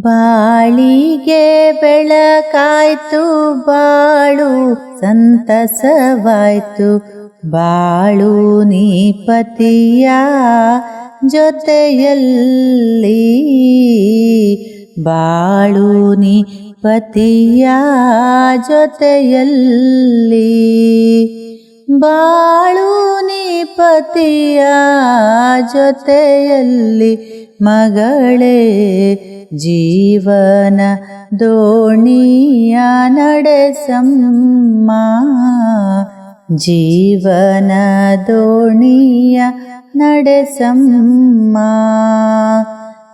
ಬಾಳಿಗೆ ಬೆಳಕಾಯ್ತು ಬಾಳು ಸಂತಸವಾಯ್ತು. ಬಾಳು ನೀ ಪತಿಯ ಜೊತೆಯಲ್ಲಿ ಬಾಳು ನೀ ಪತಿಯ ಜೊತೆಯಲ್ಲಿ. ಬಾಳು ಪತಿಯ ಜೊತೆಯಲ್ಲಿ ಮಗಳೇ, ಜೀವನ ದೋಣಿಯ ನಡೆಸಮ್ಮ ಜೀವನ ದೋಣಿಯ ನಡೆಸಮ್ಮ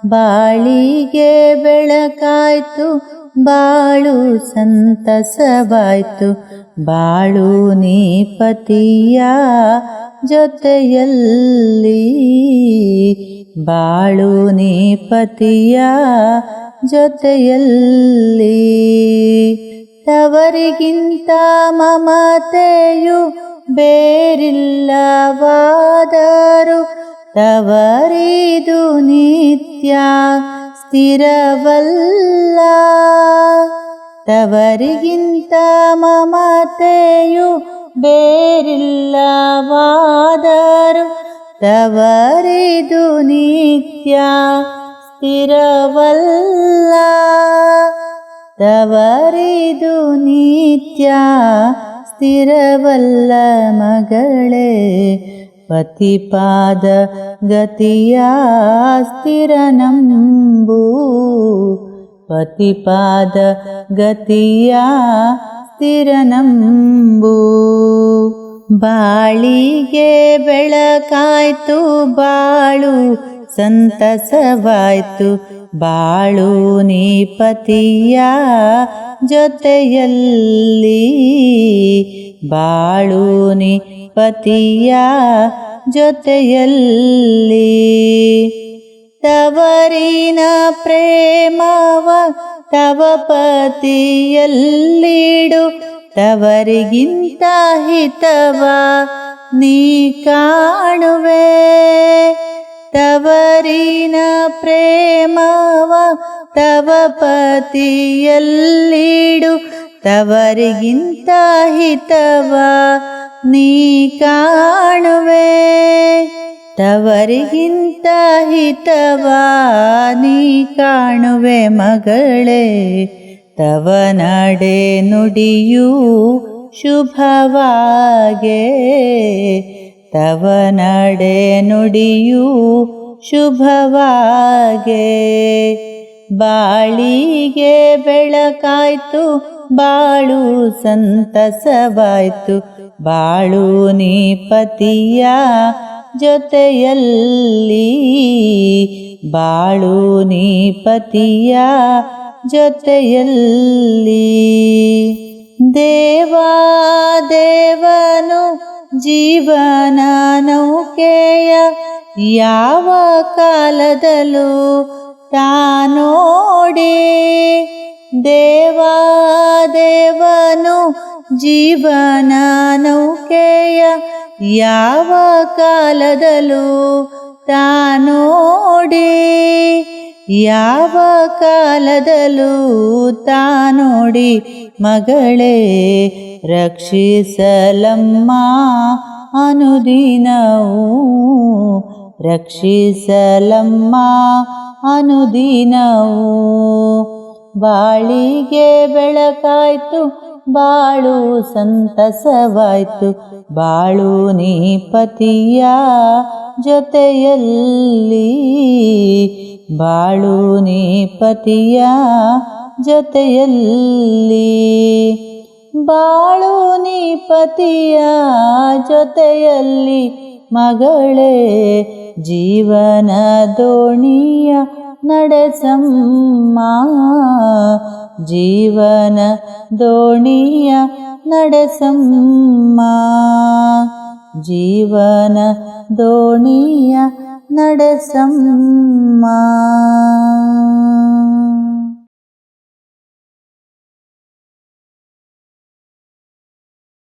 ಬಾಳಿಗೆ ಬೆಳಕಾಯ್ತು, ಬಾಳು ಸಂತಸವಾಯ್ತು. ಬಾಳು ನೀ ಪತಿಯ ಜೊತೆಯಲ್ಲಿ ಬಾಳು ನೀ ಪತಿಯ ಜೊತೆಯಲ್ಲಿ ತವರಿಗಿಂತ ಮಮತೆಯು ಬೇರಿಲ್ಲವಾದರು ತವರಿದು ನಿತ್ಯ ಸ್ಥಿರವಲ್ಲ. ತವರಿಗಿಂತ ಮಮತೆಯು ಬೇರಿಲ್ಲವಾದರು ತವರಿದು ನಿತ್ಯ ಸ್ಥಿರವಲ್ಲ ತವರಿದು ನಿತ್ಯ ಸ್ಥಿರವಲ್ಲ ಮಗಳೇ ಪತಿಪಾದ ಗತಿಯ ಸ್ಥಿರ ನಂಬು ಪತಿಪಾದ ಗತಿಯ ಸ್ಥಿರ ನಂಬು ಬಾಳಿಗೆ ಬೆಳಕಾಯ್ತು ಬಾಳು, ಸಂತಸವಾಯ್ತು ಬಾಳು ನೀ ಪತಿಯ ಜೊತೆಯಲ್ಲಿ. ಬಾಳು ನೀ ಪತಿಯ ಜೊತೆಯಲ್ಲಿ. ತವರಿನ ಪ್ರೇಮವ ತವ ಪತಿಯಲ್ಲಿಡು ತವರಿಗಿಂತ ಹಿತವ ನೀ ಕಾಣುವೆ. ತವರಿನ ಪ್ರೇಮವ ತವ ಪತಿಯಲ್ಲಿಡು ತವರಿಗಿಂತ ಹಿತವ ನೀ ಕಾಣುವೆ. ತವರಿಗಿಂತ ಹಿತವ ನೀ ಕಾಣುವೆ ಮಗಳೇ, ತವ ನಡೆ ನುಡಿಯೂ ಶುಭವಾಗೆ. ತವ ನಡೆ ನುಡಿಯೂ ಶುಭವಾಗೆ. ಬಾಳಿಗೆ ಬೆಳಕಾಯ್ತು, ಬಾಳು ಸಂತಸವಾಯ್ತು, ಬಾಳು ನೀ ಪತಿಯ ಜೊತೆಯಲ್ಲಿ ಬಾಳು ನೀ ಪತಿಯ ಜೊತೆಯಲ್ಲಿ. ದೇವಾ ದೇವನು ಜೀವನ ನೌಕೆಯ ಯಾವ ಕಾಲದಲ್ಲೂ ತಾನೋಡಿ. ದೇವಾ ದೇವನು ಜೀವನ ನೌಕೆಯ ಯಾವ ಕಾಲದಲ್ಲೂ ತಾನೋಡಿ ಯಾವ ಕಾಲದಲ್ಲೂ ತಾನೋಡಿ ಮಗಳೇ ರಕ್ಷಿಸಲಮ್ಮ ಅನುದಿನವು ರಕ್ಷಿಸಲಮ್ಮ ಅನುದಿನವು. ಬಾಳಿಗೆ ಬೆಳಕಾಯ್ತು ಬಾಳು ಸಂತಸವಾಯ್ತು. ಬಾಳು ನೀ ಪತಿಯ ಜೊತೆಯಲ್ಲಿ. ಬಾಳು ನೀ ಪತಿಯ ಜೊತೆಯಲ್ಲಿ. ಬಾಳು ನೀ ಪತಿಯ ಜೊತೆಯಲ್ಲಿ ಮಗಳೇ, ಜೀವನ ದೋಣಿಯ ನಡೆಸಮ್ಮ ಜೀವನ ದೋಣಿಯ ನಡೆಸಮ್ಮ ಜೀವನ ದೋಣಿಯ ನಡೆಸಮ್ಮ